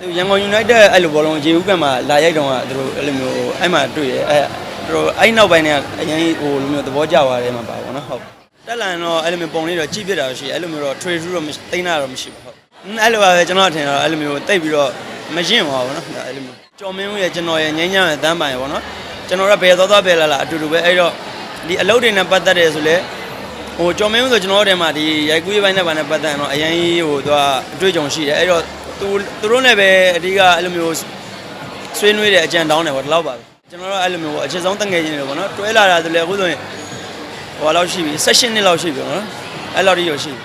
ရန်ကုန် United အဲ့လိုဘောလုံးဂျေဦးကမှာလာရိုက်တော့ကသူတို့အဲ့လိုမျိုးအဲ့မှာတွေ့ရအဲ့သူတို့အဲ့နောက်ပိုင်းကအရင်ဟိုလိုမျိုးသဘောကျသွားတယ်မှာပါပါနော်ဟုတ်တက်လန်တော့အဲ့လိုမျိုးပုံလေးတော့ကြည့်ပြတာရှိအဲ့လိုမျိုးတော့ trade through တော့မရှိသိမ်းတာတော့မရှိပါဟုတ်အဲ့လိုပါပဲကျွန်တော်ထင်တော့အဲ့လိုမျိုးတိတ်ပြီးတော့မရင်ပါဘူးနော်ဒါအဲ့လိုမျိုးကျော်မင်းဦးရဲ့ကျွန်တော်ရဲ့ငိမ့်ညံ့ရဲ့တန်းပိုင်ပေါ့နော်ကျွန်တော်ကဘယ်သွားသွားဘယ်လာလာအတူတူပဲအဲ့တော့ဒီအလုပ်တွေနဲ့ပတ်သက်တယ်ဆိုလဲဟိုကျော်မင်းဦးဆိုကျွန်တော်တို့ထဲမှာဒီရိုက်ကူးရေးပိုင်းနဲ့ဗာနဲ့ပတ်သက်ရင်တော့အရင်ကြီးဟိုသူကအတွေ့အကြုံရှိတယ်အဲ့တော့ သူသူတို့နဲ့ပဲအဓိကအဲ့လိုမျိုးဆွေးနွေးတဲ့အကြံတောင်းတယ်ပေါ့ဒီလောက်ပါပဲကျွန်တော်တို့အဲ့လိုမျိုးပေါ့အခြေဆုံးတငယ်ချင်းတွေပေါ့နော်တွဲလာတာဆိုလေအခုဆိုရင်ဟိုလောက်ရှိပြီ16နှစ်လောက်ရှိပြီပေါ့နော်အဲ့လောက်ထိရရှိပြီ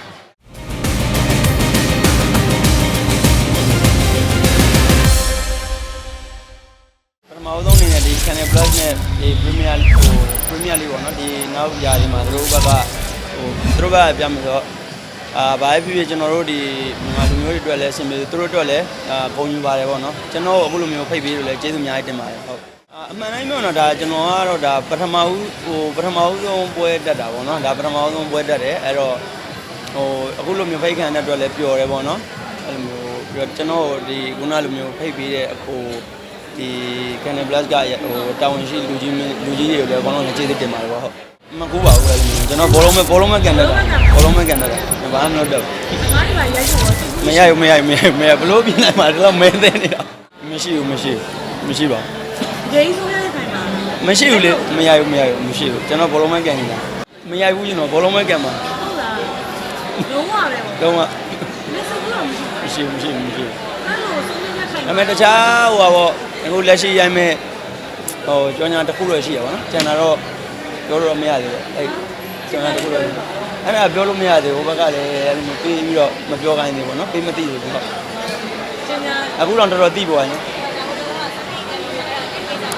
ပထမဦးဆုံးအနေနဲ့ဒီ Channel Plus နဲ့ဒီ Premier ဟို Premier League ပေါ့နော်ဒီနောက်ຢာဒီမှာသူတို့ဘက်ကဟိုသူတို့ဘက်ကပြမယ်ဆိုတော့ အာဘာဖြစ်ဖြစ်ကျွန်တော်တို့ဒီမြန်မာလူမျိုးတွေအတွက်လည်းအဆင်ပြေသူတို့အတွက်လည်းအာဂုဏ်ယူပါတယ်ပေါ့နော်ကျွန်တော်အခုလိုမျိုးဖိတ်ပေးလို့လည်းကျေးဇူးအများကြီးတင်ပါတယ်ဟုတ်အာအမှန်တိုင်းပြောတော့ဒါကျွန်တော်ကတော့ဒါပထမဦးဟိုပထမဦးဆုံးပွဲတက်တာပေါ့နော်ဒါပထမဦးဆုံးပွဲတက်တယ်အဲ့တော့ဟိုအခုလိုမျိုးဖိတ်ခံတဲ့အတွက်လည်းပျော်တယ်ပေါ့နော်အဲ့လိုမျိုးပြီးတော့ကျွန်တော်ဒီခုနလိုမျိုးဖိတ်ပေးတဲ့အခုဒီ Canal Plus ကဟိုတာဝန်ရှိလူကြီးမင်းလူကြီးတွေကိုလည်းအကုန်လုံးလည်းကျေးဇူးတင်ပါတယ်ပေါ့ဟုတ်မကူပါဘူးအဲ့လိုမျိုးကျွန်တော်ဘောလုံးမဲ့ဘောလုံးမဲ့ကန်တက်တာဘောလုံးမဲ့ကန်တက်တာ ဘာမှမလုပ်တော့ဘူးငါးဒီမှာရိုက်ဖို့ရှိမရဘူးမရဘူးမရဘူးမရဘူးဘလို့ပြင်လိုက်မှာတော့မဲသေးနေတာမရှိဘူးမရှိဘူးမရှိပါဘူးဂိမ်းဆိုးရတဲ့ခိုင်မှာမရှိဘူးလေမရဘူးမရဘူးမရှိဘူးကျွန်တော်ဘောလုံးမဲကန်နေတာမရဘူးကျွန်တော်ဘောလုံးမဲကန်မှာဟုတ်လားလုံးဝပဲပေါ့တော့မှလက်စုပ်တော့မရှိဘူးမရှိဘူးမရှိဘူးမရှိဘူးအဲ့လိုဆုံးဖြတ်ချက်ခိုင်ဒါပေမဲ့တခြားဟိုပါပေါ့အခုလက်ရှိရိုက်မဲ့ဟိုကြောညာတစ်ခုတော့ရှိရပါတော့ကျန်တာတော့ပြောလို့မရသေးဘူးအဲ့ကြောညာတစ်ခုတော့ အဲ့ဒါပြောလို့မရသေးဘူးဟိုဘက်ကလည်းအဲ့လိုပေးပြီးတော့မပြောခိုင်းသေးဘူးနော်ပေးမသိဘူးဟုတ်ကျန်ညာအခုတော့တော်တော်သိပေါ်ရင်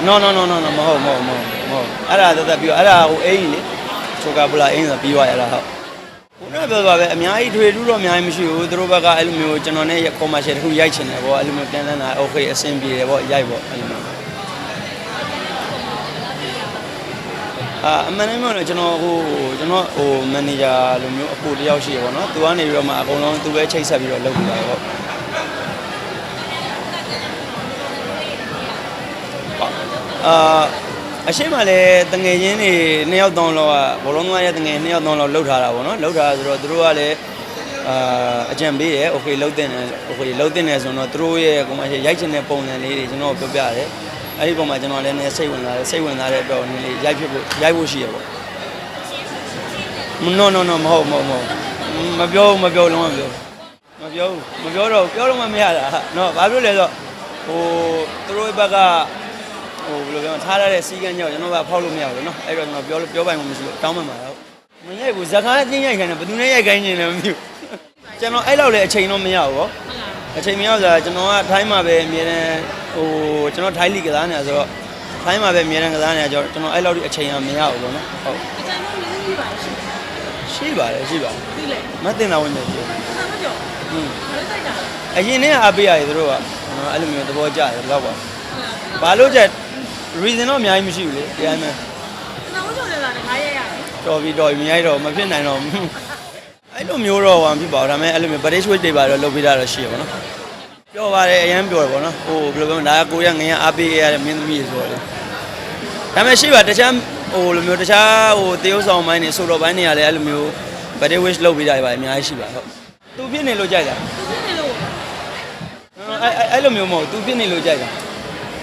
no no no no no မဟုတ်မဟုတ်မဟုတ်မဟုတ်အဲ့ဒါသက်သက်ပြီးတော့အဲ့ဒါဟိုအိမ်ကြီးလေချိုကာပလာအိမ်ဆိုပြီးသွားရတာဟုတ်ခုနကပြောသွားပဲအများကြီးထွေထူးတော့အများကြီးမရှိဘူးသူတို့ဘက်ကအဲ့လိုမျိုးကျွန်တော်နဲ့ commercial တစ်ခုရိုက်ချင်တယ်ပေါ့အဲ့လိုမျိုးပြန်လန်းတာ okay အဆင်ပြေတယ်ပေါ့ရိုက်ပေါ့အဲ့လိုမျိုး အာအမှန်တမ်းပြောရင်ကျွန်တော်ဟိုကျွန်တော်ဟိုမန်နေဂျာလိုမျိုးအကိုတယောက်ရှိရပေါ့နော်သူကနေပြီးတော့မှအကုန်လုံးသူပဲချိတ်ဆက်ပြီးတော့လုပ်ပြတာပေါ့ အာအရှိမလည်းတငယ်ချင်းတွေနှစ်ယောက်တောင်းလောက်ကဘောလုံးသမားရဲ့တငယ်နှစ်ယောက်တောင်းလောက်လှုပ်ထားတာပေါ့နော်လှုပ်ထားဆိုတော့သူတို့ကလည်းအာအကြံပေးတယ်โอเคလှုပ်တင်တယ်โอเคလှုပ်တင်တယ်ဆိုတော့သူတို့ရဲ့ကိုမရိုက်ချင်တဲ့ပုံစံလေးတွေကျွန်တော်ပြောပြတယ် အဲ့ဒီပုံမှာကျွန်တော်လည်းနည်းစိတ်ဝင်စားတယ်စိတ်ဝင်စားတဲ့အတွက်နည်းလေးရိုက်ဖြစ်ဖို့ရိုက်ဖို့ရှိရပေါ့ no no no မဟုတ်မဟုတ်မဟုတ်မပြောဘူးမပြောလုံးဝမပြောမပြောဘူးမပြောတော့ဘူးပြောတော့မှမရတာနော်ဘာဖြစ်လဲဆိုတော့ဟိုသူတို့ဘက်ကဟိုဘယ်လိုပြောမလဲထားရတဲ့စီကန်းကြောင့်ကျွန်တော်ကဖောက်လို့မရဘူးနော်အဲ့တော့ကျွန်တော်ပြောလို့ပြောပိုင်မှမရှိလို့တောင်းမှမှာတော့မရိုက်ဘူးဇကားချင်းရိုက်ခိုင်းတယ်ဘယ်သူနဲ့ရိုက်ခိုင်းနေလဲမသိဘူးကျွန်တော်အဲ့လောက်လည်းအချိန်တော့မရဘူးဗောအချိန်မရဆိုတာကျွန်တော်ကထိုင်းမှာပဲအမြဲတမ်း ဟိုကျွန်တော်ထိုင်းလိကစားနေတာဆိုတော့ထိုင်းမှာပဲအမြဲတမ်းကစားနေတာကြောင့်ကျွန်တော်အဲ့လောက်ဒီအချိန်ကမရဘူးဗောနော်ဟုတ်အကျဉ်းဆုံးလေးကြီးပါရှိရှိပါတယ်ရှိပါတယ်ပြီလေမတင်တာဝင်နေပြီဘာမှမကြောက်ဟင်းဘာလို့တိုက်တာလဲအရင်နဲ့အားပေးရတယ်သူတို့ကနော်အဲ့လိုမျိုးသဘောကျတယ်တော့ပါဘာလို့ကြ reason တော့အများကြီးမရှိဘူးလေတရားမဲ့ကျွန်တော်ကြောက်နေတာတခါရဲရတယ်တော်ပြီတော်ပြီမရိုက်တော့မဖြစ်နိုင်တော့ဘူးအဲ့လိုမျိုးတော့ဟာမဖြစ်ပါဘူးဒါပေမဲ့အဲ့လိုမျိုး British Switch တွေပါတော့လုပ်ပေးတာတော့ရှိရပါတော့ ပြောပါတယ်အရင်ပြောတယ်ပေါ့နော်ဟိုဘယ်လိုပြောမလဲဒါကကိုရငရင်အားပေးခဲ့ရတဲ့မင်းသမီးတွေဆိုတော့လေဒါပေမဲ့ရှိပါတခြားဟိုလိုမျိုးတခြားဟိုတရုပ်ဆောင်ပိုင်းတွေဆိုတော့ပိုင်းတွေကလည်းအဲ့လိုမျိုး British Switch လုပ်ပေးတာတွေပါအများကြီးရှိပါဟုတ်သူဖြစ်နေလို့ကြိုက်တာသူဖြစ်နေလို့အဲ့အဲ့အဲ့လိုမျိုးမဟုတ်သူဖြစ်နေလို့ကြိုက်တာ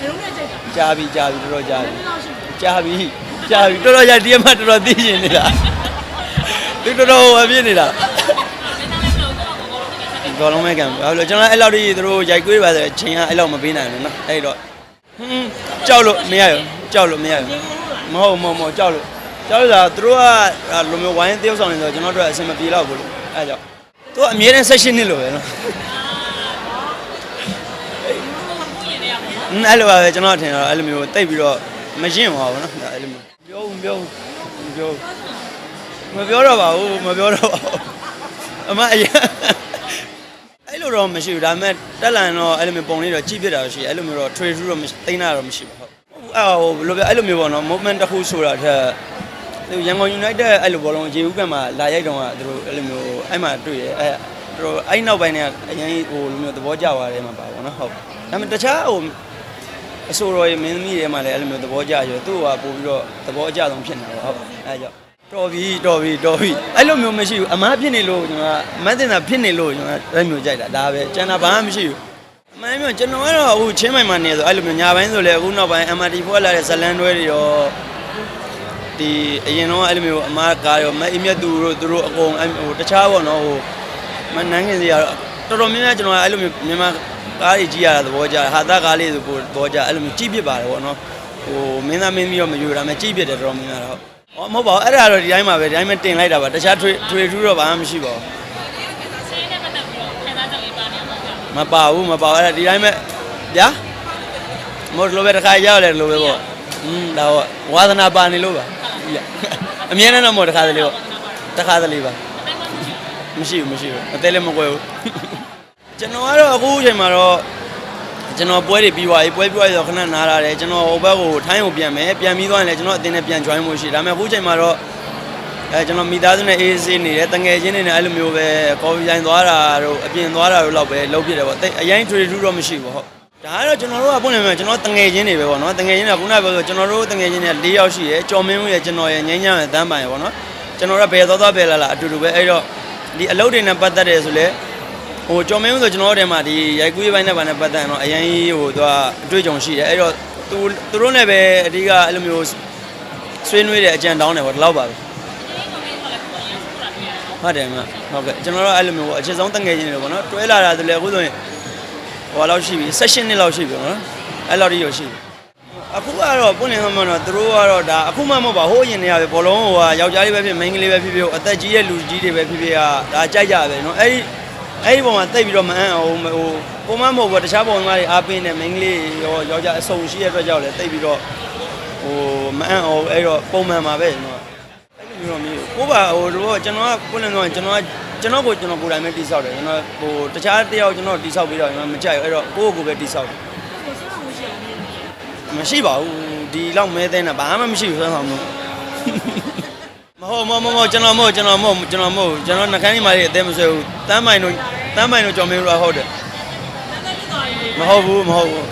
နေလုံးနဲ့ကြိုက်တာကြာပြီကြာပြီတော်တော်ကြာဘယ်ပြီလောက်ရှိလဲကြာပြီကြာပြီတော်တော်ကြာဒီအမတော်တော်သိရှင်နေတာသူတော်တော်ဟိုပြနေတာ တော်လုံးမဲ့ကံဘာလို့လဲကျွန်တော်အဲ့လောက်ထိသူတို့ရိုက်ကွေးပါဆိုချိန်ကအဲ့လောက်မပေးနိုင်ဘူးနော်အဲ့တော့ဟွန်းကြောက်လို့မရရကြောက်လို့မရရမဟုတ်မဟုတ်မဟုတ်ကြောက်လို့ကြောက်လို့ဆိုတာသူတို့ကလိုမျိုးဝိုင်းတယောက်ဆောင်နေဆိုကျွန်တော်တို့အဆင်မပြေတော့ဘူးလို့အဲ့ကြောင့်သူကအမြဲတမ်း session နှစ်လို့ပဲနော်အဲ့လိုပါပဲကျွန်တော်ထင်တော့အဲ့လိုမျိုးတိတ်ပြီးတော့မရင်ပါဘူးနော်ဒါအဲ့လိုမျိုးပြောဘူးပြောဘူးမပြောဘူးမပြောတော့ပါဘူးမပြောတော့ပါဘူးအမအရင်အဲ့လို တော့မရှိဘူးဒါပေမဲ့တက်လန်တော့အဲ့လိုမျိုးပုံလေးတော့ကြည့်ပြတာရှိအဲ့လိုမျိုးတော့ trade through တော့မရှိသိမ်းတာတော့မရှိပါဘူးအဲ့ဟိုဘယ်လိုပြောအဲ့လိုမျိုးပေါ့နော် movement တစ်ခုဆိုတာထက်သူရန်ကုန် United အဲ့လိုဘောလုံးဂျေဦးကမှာလာရိုက်တော့ကသူတို့အဲ့လိုမျိုးအဲ့မှာတွေ့ရအဲ့ တော်အဲ့နောက်ပိုင်းเนี่ยအရင်ဟိုလိုမျိုးသဘောကျသွားတယ်မှာပါဗောနော်ဟုတ်ဒါပေမဲ့တခြားဟိုအဆိုတော်ရေမင်းသမီးတွေမှာလည်းအဲ့လိုမျိုးသဘောကျရောသူ့ကပို့ပြီးတော့သဘောအကျဆုံးဖြစ်နေတာဟုတ်အဲ့ကြောင့် တော်ပြီတော်ပြီတော်ပြီအဲ့လိုမျိုးမရှိဘူးအမားဖြစ်နေလို့ကျွန်တော်မတ်တင်တာဖြစ်နေလို့ကျွန်တော်အဲ့မျိုးကြိုက်တာဒါပဲကျန်တာဘာမှမရှိဘူးအမှန်မျိုးကျွန်တော်ကတော့အခုချင်းမိုင်မှာနေဆိုအဲ့လိုမျိုးညာပိုင်းဆိုလည်းအခုနောက်ပိုင်း MRT4 လာတဲ့ဇလန်တွဲတွေရောဒီအရင်တော့အဲ့လိုမျိုးအမားကားရောမအီမြတ်သူတို့သူတို့အကုန်အဲ့ဟိုတခြားပေါ့နော်ဟိုမနန်းခင်စီကတော့တော်တော်များများကျွန်တော်အဲ့လိုမျိုးမြန်မာကားတွေကြီးရတာသဘောကျဟာသားကားလေးဆိုပိုသဘောကျအဲ့လိုမျိုးကြီးပြစ်ပါတယ်ပေါ့နော်ဟိုမင်းသားမင်းမီတော့မယူတာမဲ့ကြီးပြစ်တယ်တော်တော်များများတော့ ဟောမဟုတ်ပါဘူးအဲ့ဒါတော့ဒီတိုင်းမှာပဲဒီတိုင်းမှာတင်လိုက်တာပါတခြားထွေထွေထူးတော့ဘာမှမရှိပါဘူးဆေးနဲ့ပတ်သက်ပြီးတော့ခံစားချက်လေးပါနေမှာပေါ့မပါဘူးမပါဘူးအဲ့ဒါဒီတိုင်းပဲဗျာမဟုတ်လို့ပဲတစ်ခါရောက်တယ်လို့ပဲပေါ့อืมဒါတော့ဝါသနာပါနေလို့ပါအမြဲတမ်းတော့မဟုတ်တစ်ခါတလေပေါ့တစ်ခါတလေပါမရှိဘူးမရှိဘူးအသေးလည်းမကွဲဘူးကျွန်တော်ကတော့အခုအချိန်မှာတော့ ကျွန်တော်ပွဲတွေပြီးသွားပြီပွဲပြီးသွားပြီဆိုတော့ခဏနားလာတယ်ကျွန်တော်ဟိုဘက်ကိုထိုင်းကိုပြန်မယ်ပြန်ပြီးသွားရင်လည်းကျွန်တော်အတင်းနဲ့ပြန် join ဖို့ရှိတယ်ဒါပေမဲ့အခုအချိန်မှာတော့အဲကျွန်တော်မိသားစုနဲ့အေးဆေးနေတယ်တငယ်ချင်းတွေနဲ့အဲ့လိုမျိုးပဲကော်ဖီဆိုင်သွားတာတို့အပြင်သွားတာတို့လောက်ပဲလုပ်ဖြစ်တယ်ပေါ့တိတ်အရင် trade တူတော့မရှိဘူးဟုတ်ဒါကတော့ကျွန်တော်တို့ကပုံနေမှာကျွန်တော်တငယ်ချင်းတွေပဲပေါ့နော်တငယ်ချင်းတွေကခုနကပြောဆိုကျွန်တော်တို့တငယ်ချင်းတွေက၄ယောက်ရှိရယ်ကျော်မင်းဦးရယ်ကျွန်တော်ရယ်ငိမ့်ညံ့ရယ်တန်းပိုင်ရယ်ပေါ့နော်ကျွန်တော်တို့ကဘယ်သွားသွားဘယ်လာလာအတူတူပဲအဲ့တော့ဒီအလုပ်တွေနဲ့ပတ်သက်တယ်ဆိုလဲ ဟိုကျော်မင်းဦးဆိုကျွန်တော်တို့ထဲမှာဒီရိုက်ကူးရေးပိုင်းနဲ့ဗာနဲ့ပတ်သက်ရင်တော့အရင်ဟိုသူကအတွေ့အကြုံရှိတယ်အဲ့တော့သူသူတို့နဲ့ပဲအဓိကအဲ့လိုမျိုးဆွေးနွေးတဲ့အကြံတောင်းတယ်ပေါ့ဒီလောက်ပါပဲဟုတ်တယ်မဟုတ်ကဲ့ကျွန်တော်တို့အဲ့လိုမျိုးပေါ့အချက်ဆုံးတငယ်ချင်းတွေပေါ့နော်တွဲလာတာဆိုလေအခုဆိုရင်ဟိုလောက်ရှိပြီ16နှစ်လောက်ရှိပြီပေါ့နော်အဲ့လောက်တိရရှိပြီအခုကတော့ပုံနေမှမတော့သူတို့ကတော့ဒါအခုမှမဟုတ်ပါဟိုးအရင်တည်းကပဲဘောလုံးဟိုကယောက်ျားလေးပဲဖြစ်မိန်းကလေးပဲဖြစ်ဖြစ်အသက်ကြီးတဲ့လူကြီးတွေပဲဖြစ်ဖြစ်ကဒါကြိုက်ကြပဲနော်အဲ့ဒီ အဲ့ဒီပုံမှာတိတ်ပြီးတော့မအံ့အောင်ဟိုပုံမှန်မဟုတ်ဘူးတခြားပုံစံတွေအားပင်းနဲ့မိန်းကလေးရောယောက်ျားအစုံရှိတဲ့အတွက်ကြောင့်လည်းတိတ်ပြီးတော့ဟိုမအံ့အောင်အဲ့တော့ပုံမှန်ပါပဲကျွန်တော်အဲ့လိုမျိုးတော့မျိုးကိုပါဟိုတို့ကျွန်တော်ကကိုယ်လည်းတော့ကျွန်တော်ကကျွန်တော်ကိုကျွန်တော်ကိုယ်တိုင်ပဲတိဆောက်တယ်ကျွန်တော်ဟိုတခြားတယောက်ကျွန်တော်တိဆောက်ပြီးတော့ကျွန်တော်မကြိုက်ဘူးအဲ့တော့ကိုယ့်ကိုယ်ပဲတိဆောက်တယ်ကိုဆွမ်းအောင်ရှိအောင်နေတယ်မရှိပါဘူးဒီလောက်မဲတဲ့နဲ့ဘာမှမရှိဘူးဆွမ်းဆောင်မှုမ ဟုတ်မဟုတ်မဟုတ်ကျွန်တော်မဟုတ်ကျွန်တော်မဟုတ်ကျွန်တော်မဟုတ်ကျွန်တော်နှကန်းကြီးမာလေးအသေးမဆွဲဘူးတမ်းမိုင်တို့တမ်းမိုင်တို့ကြော်မင်းတို့ကဟုတ်တယ်မဟုတ်ဘူးမဟုတ်ဘူး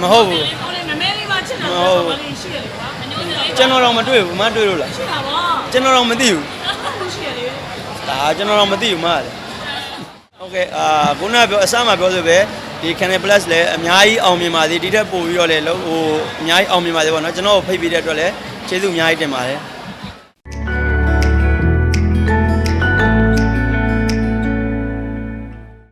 မဟုတ်ဘူးဟိုလေနမဲလေးမှချစ်တာတော့ဘာလို့ရှိရလဲကွာအညို့ကြီးကျွန်တော်တော့မတွေ့ဘူးမတွေ့လို့လားရှိတာပါကျွန်တော်တော့မသိဘူးရှိရလေဒါကျွန်တော်တော့မသိဘူးမလားဟုတ်ကဲ့အာခုနကပြောအစမှပြောဆိုပဲဒီ Canal Plus လည်းအများကြီးအောင်မြင်ပါစေဒီထက်ပိုပြီးတော့လည်းဟိုအများကြီးအောင်မြင်ပါစေပေါ့နော်ကျွန်တော်ကိုဖိတ်ပြီးတဲ့အတွက်လည်းကျေးဇူးအများကြီးတင်ပါတယ်